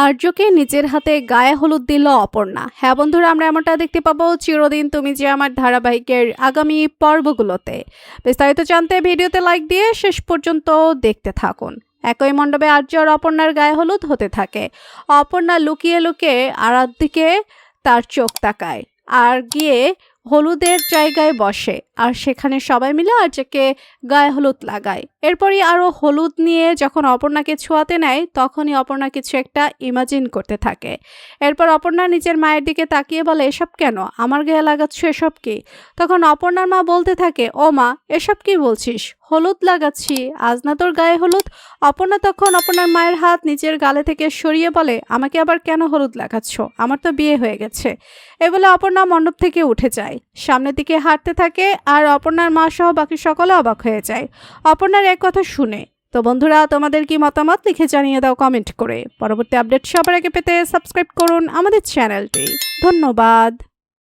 আর্যকে নিজের হাতে গায়ে হলুদ দিল অপর্ণা। হ্যাঁ বন্ধুরা, আমরা এমনটা দেখতে পাবো চিরদিন তুমি যে আমার ধারাবাহিকের আগামী পর্বগুলোতে। বিস্তারিত জানতে ভিডিওতে লাইক দিয়ে শেষ পর্যন্ত দেখতে থাকুন। একই মণ্ডপে আর্য আর অপর্ণার গায়ে হলুদ হতে থাকে। অপর্ণা লুকিয়ে লুকিয়ে দিকে তার চোখ তাকায়। আর গিয়ে হলুদের জায়গায় বসে। আর সেখানে সবাই মিলে আর্যকে গায়ে হলুদ লাগায়। এরপরই আরও হলুদ নিয়ে যখন অপর্ণাকে ছোঁয়াতে নেয়, তখনই অপর্ণা কিছু একটা ইমাজিন করতে থাকে। এরপর অপর্ণা নিজের মায়ের দিকে তাকিয়ে বলে, এসব কেন? আমার গায়ে লাগাচ্ছ এসব কি? তখন অপর্ণার মা বলতে থাকে, ও মা, এসব কি বলছিস? হলুদ লাগাচ্ছি, আজ না তোর গায়ে হলুদ? অপর্ণা তখন অপর্ণার মায়ের হাত নিজের গালে থেকে সরিয়ে বলে, আমাকে আবার কেন হলুদ লাগাচ্ছ? আমার তো বিয়ে হয়ে গেছে। এ বলে অপর্ণা মণ্ডপ থেকে উঠে যায়। সামনের দিকে হাঁটতে থাকে আর অপর্ণার মা সহ বাকি সকলে অবাক হয়ে যায়। অপর্ণার এক কথা শুনে। তো বন্ধুরা, তোমাদের কি মতামত লিখে জানিয়ে দাও কমেন্ট করে। পরবর্তী আপডেট সবার আগে পেতে সাবস্ক্রাইব করুন আমাদের চ্যানেলটি ধন্যবাদ।